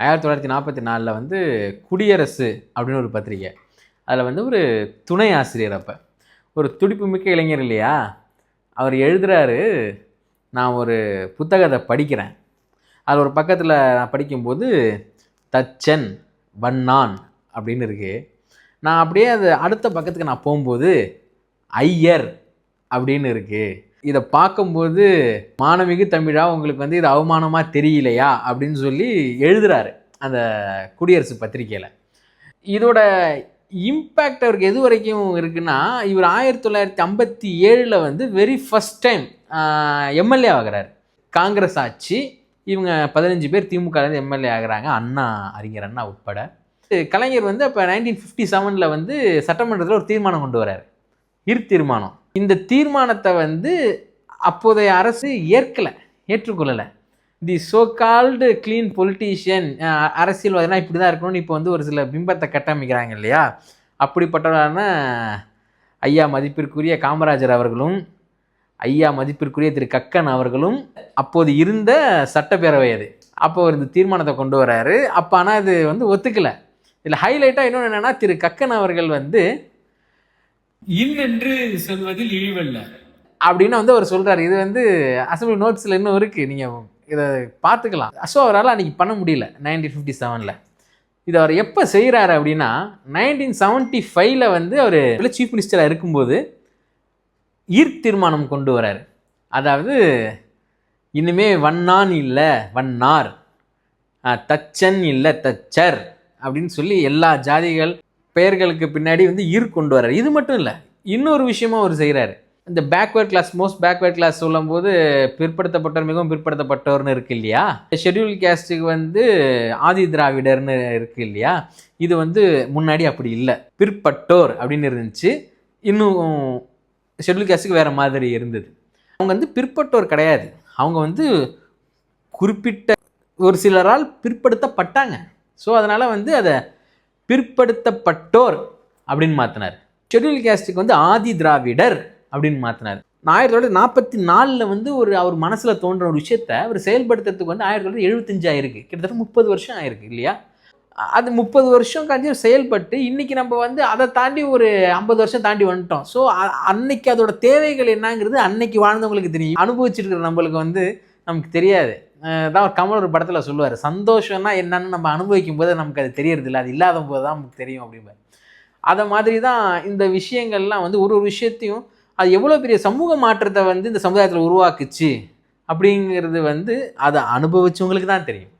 ஆயிரத்தி தொள்ளாயிரத்தி நாற்பத்தி நாலில் வந்து குடியரசு அப்படின்னு ஒரு பத்திரிக்கை அதில் வந்து ஒரு துணை ஆசிரியர் அப்போ. ஒரு துடிப்பு மிக்க இளைஞர் இல்லையா? அவர் எழுதுகிறாரு நான் ஒரு புத்தகத்தை படிக்கிறேன். அதில் ஒரு பக்கத்தில் நான் படிக்கும்போது தச்சன் வண்ணான் அப்படின்னு இருக்குது நான் அப்படியே அது அடுத்த பக்கத்துக்கு நான் போகும்போது ஐயர் அப்படின்னு இருக்குது இதை பார்க்கும்போது மாணவிகு தமிழா உங்களுக்கு வந்து இது அவமானமாக தெரியலையா? அப்படின்னு சொல்லி எழுதுறாரு அந்த குடியரசு பத்திரிக்கையில் இதோட இம்பேக்ட் அவருக்கு எது வரைக்கும் இருக்குன்னா இவர் ஆயிரத்தி தொள்ளாயிரத்தி ஐம்பத்தி ஏழில் வந்து வெரி ஃபஸ்ட் டைம் எம்எல்ஏ ஆகிறார். காங்கிரஸ் ஆட்சி இவங்க பதினஞ்சு பேர் திமுகலேருந்து எம்எல்ஏ ஆகுறாங்க அண்ணா அறிஞர் அண்ணா உட்பட. கலைஞர் வந்து அப்போ நைன்டீன் ஃபிஃப்டி செவனில் வந்து சட்டமன்றத்தில் ஒரு தீர்மானம் கொண்டு வரார் இரு தீர்மானம். இந்த தீர்மானத்தை வந்து அப்போதைய அரசு ஏற்கலை ஏற்றுக்கொள்ளலை. The so called clean politician அரசியல்வாதினா இப்படி தான் இருக்கணும்னு இப்போ வந்து ஒரு சில பிம்பத்தை கட்டமைக்கிறாங்க இல்லையா? அப்படிப்பட்டவரான ஐயா மதிப்பிற்குரிய காமராஜர் அவர்களும் ஐயா மதிப்பிற்குரிய திரு கக்கன் அவர்களும் அப்போது இருந்த சட்டப்பேரவை அது. அப்போ அவர் இந்த தீர்மானத்தை கொண்டு வராரு. அப்போ ஆனால் இது வந்து ஒத்துக்கலை. இதில் ஹைலைட்டாக இன்னொன்று என்னென்னா திரு கக்கன் அவர்கள் வந்து இன் என்று சொல்வதில் இழிவல்ல. அப்படின்னு வந்து அவர் சொல்றாரு இது வந்து அசம்பிளி நோட்ஸில் இன்னும் இருக்குது நீங்கள் இதை பார்த்துக்கலாம். அசோ அவரால் அன்றைக்கி பண்ண முடியல நைன்டீன் ஃபிஃப்டி செவனில் இது அவர் எப்போ செய்கிறாரு அப்படின்னா நைன்டீன் செவன்ட்டி ஃபைவ்ல வந்து அவர் சீஃப் மினிஸ்டராக இருக்கும்போது ஈர்த் தீர்மானம் கொண்டு வராரு. அதாவது இனிமே வண்ணான் இல்லை வண்ணார். தச்சன் இல்லை தச்சர் அப்படின்னு சொல்லி எல்லா ஜாதிகள் பெயர்களுக்கு பின்னாடி வந்து ஈர் கொண்டு வர்றாரு. இது மட்டும் இல்லை இன்னொரு விஷயமும் அவர் செய்கிறாரு இந்த backward class most backward class சொல்லும்போது பிற்படுத்தப்பட்டவர் மிகவும் பிற்படுத்தப்பட்டோர்னு இருக்கு இல்லையா? ஷெட்யூல் கேஸ்ட்டுக்கு வந்து ஆதி திராவிடர்னு இருக்கு இல்லையா? இது வந்து முன்னாடி அப்படி இல்லை. பிற்பட்டோர் அப்படின்னு இருந்துச்சு. இன்னும் ஷெட்யூல் கேஸ்ட்டுக்கு வேறு மாதிரி இருந்தது. அவங்க வந்து பிற்பட்டோர் கிடையாது. அவங்க வந்து குறிப்பிட்ட ஒரு சிலரால் பிற்படுத்தப்பட்டாங்க. ஸோ அதனால் வந்து அதை பிற்படுத்தப்பட்டோர் அப்படின்னு மாற்றினார் ஷெட்யூல் கேஸ்டுக்கு வந்து ஆதி திராவிடர் அப்படின்னு மாற்றினார் ஆயிரத்தி தொள்ளாயிரத்தி நாற்பத்தி நாலில் வந்து ஒரு அவர் மனசில் தோன்ற ஒரு விஷயத்தை அவர் செயல்படுத்துறதுக்கு வந்து ஆயிரத்தி தொள்ளாயிரத்தி எழுபத்தஞ்சு ஆயிருக்கு. கிட்டத்தட்ட முப்பது வருஷம் ஆயிருக்கு இல்லையா? அது முப்பது வருஷம் கஞ்சி செயல்பட்டு இன்றைக்கி நம்ம வந்து அதை தாண்டி ஒரு ஐம்பது வருஷம் தாண்டி வந்துட்டோம். ஸோ அன்னைக்கு அதோட தேவைகள் என்னங்கிறது அன்னைக்கு வாழ்ந்தவங்களுக்கு தெரியும். அனுபவிச்சிருக்கிற நம்மளுக்கு வந்து நமக்கு தெரியாது. தான் கமல் ஒரு படத்தில் சொல்லுவார் சந்தோஷம்னா என்னன்னு நம்ம அனுபவிக்கும் போது நமக்கு அது தெரியறதில்ல. அது இல்லாத போது தான் நமக்கு தெரியும் அப்படிம்பார். அதை மாதிரி தான் இந்த விஷயங்கள்லாம் வந்து ஒரு ஒரு விஷயத்தையும் அது எவ்வளோ பெரிய சமூக மாற்றத்தை வந்து இந்த சமுதாயத்தில் உருவாக்குச்சு அப்படிங்கிறது வந்து அதை அனுபவிச்சவங்களுக்கு தான் தெரியும்.